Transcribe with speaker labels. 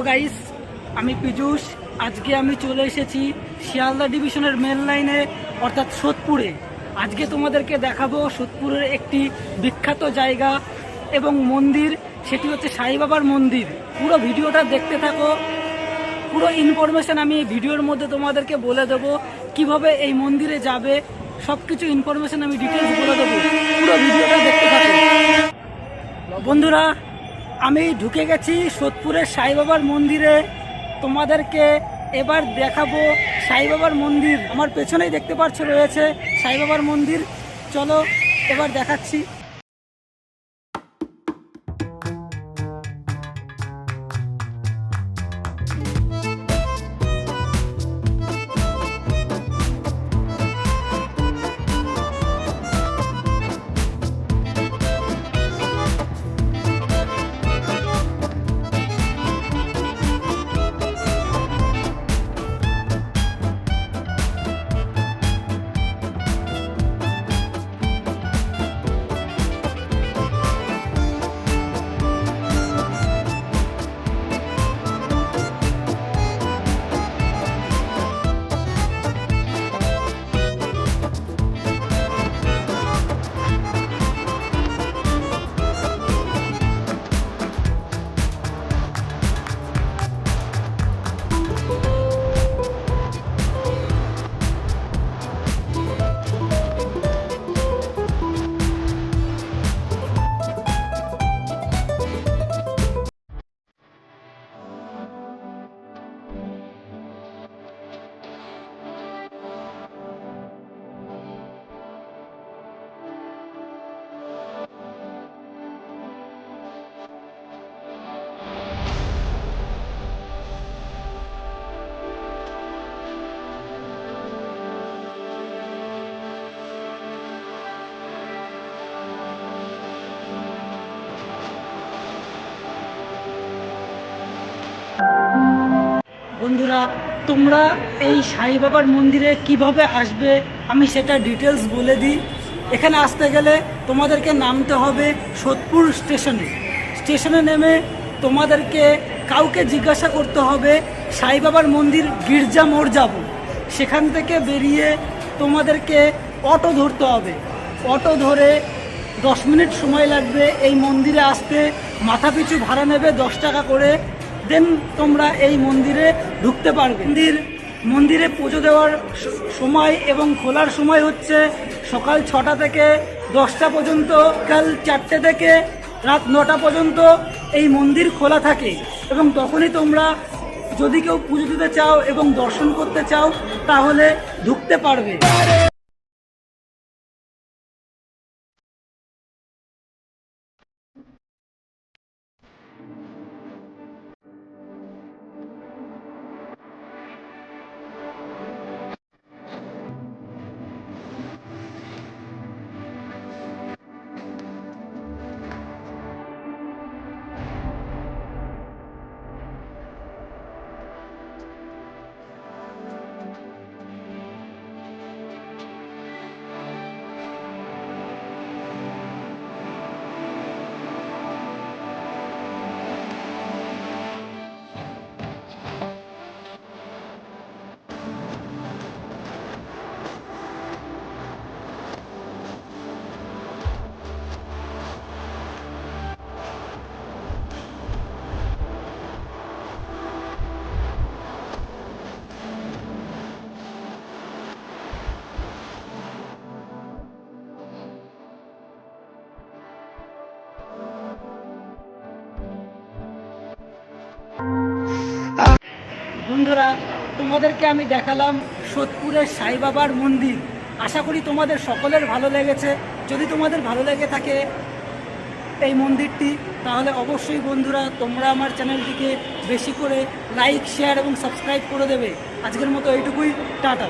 Speaker 1: Hello guys, আমি পীযূষ। আজকে আমি চলে এসেছি শিয়ালদা ডিভিশনের মেন লাইনে অর্থাৎ সোদপুরে। আজকে তোমাদেরকে দেখাবো সোদপুরের একটি বিখ্যাত জায়গা এবং মন্দির, সেটি হচ্ছে সাই বাবার মন্দির। পুরো ভিডিওটা দেখতে থাকো। পুরো ইনফরমেশন আমি ভিডিওর মধ্যে তোমাদেরকে বলে দেবো কীভাবে এই মন্দিরে যাবে। সব কিছু ইনফরমেশান আমি ডিটেলস বলে দেবো। পুরো ভিডিওটা দেখতে থাকো। বন্ধুরা আমি ঢুকে গেছি সোদপুরের সাইবাবার মন্দিরে। তোমাদেরকে এবার দেখাবো সাইবাবার মন্দির। আমার পেছনেই দেখতে পাচ্ছ রয়েছে সাইবাবার মন্দির। চলো এবার দেখাচ্ছি। বন্ধুরা তোমরা এই সাই বাবার মন্দিরে কীভাবে আসবে? আমি সেটা ডিটেলস বলে দিই। এখানে আসতে গেলে তোমাদেরকে নামতে হবে সোদপুর স্টেশনে। স্টেশনে নেমে তোমাদেরকে কাউকে জিজ্ঞাসা করতে হবে, সাই বাবার মন্দির গির্জা মোড় যাব সেখান থেকে বেরিয়ে তোমাদেরকে অটো ধরতে হবে। অটো ধরে দশ মিনিট সময় লাগবে এই মন্দিরে আসতে। মাথাপিছু ভাড়া নেবে দশ টাকা করে। দেন তোমরা এই মন্দিরে ঢুকতে পারবে। মন্দির, মন্দিরে পুজো দেওয়ার সময় এবং খোলার সময় হচ্ছে সকাল ছটা থেকে দশটা পর্যন্ত, কাল চারটে থেকে রাত নটা পর্যন্ত এই মন্দির খোলা থাকে এবং তখনই তোমরা যদি কেউ পুজো দিতে চাও এবং দর্শন করতে চাও, তাহলে ঢুকতে পারবে। বন্ধুরা, তোমাদেরকে আমি দেখালাম সোদপুরের সাইবাবার মন্দির। আশা করি তোমাদের সকলের ভালো লেগেছে। যদি তোমাদের ভালো লেগে থাকে এই মন্দিরটি, তাহলে অবশ্যই বন্ধুরা তোমরা আমার চ্যানেলটিকে বেশি করে লাইক, শেয়ার এবং সাবস্ক্রাইব করে দেবে। আজকের মতো এইটুকুই, টাটা।